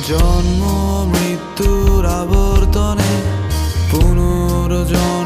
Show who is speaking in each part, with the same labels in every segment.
Speaker 1: জন্ম মৃত্যুর আবর্তনে পুনর্জন্ম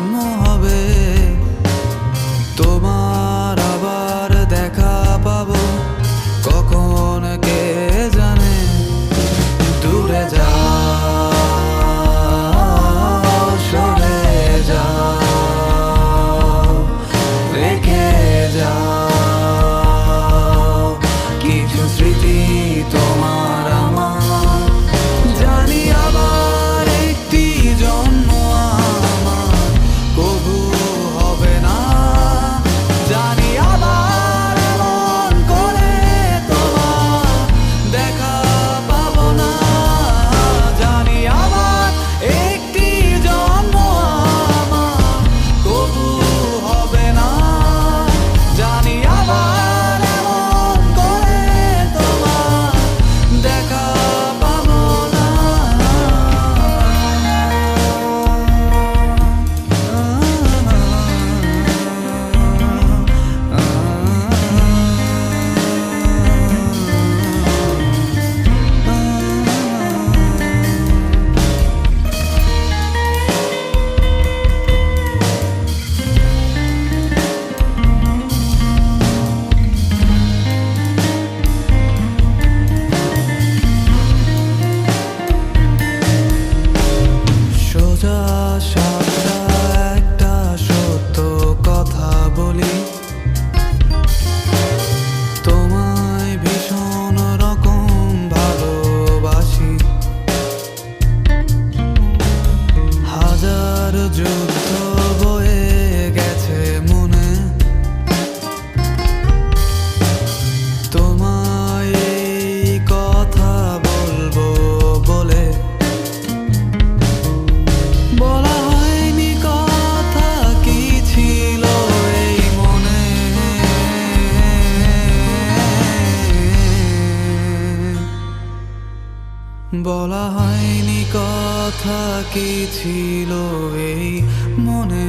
Speaker 1: বলা হয়নি কথা কি ছিল এই মনে?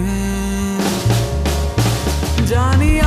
Speaker 1: জানি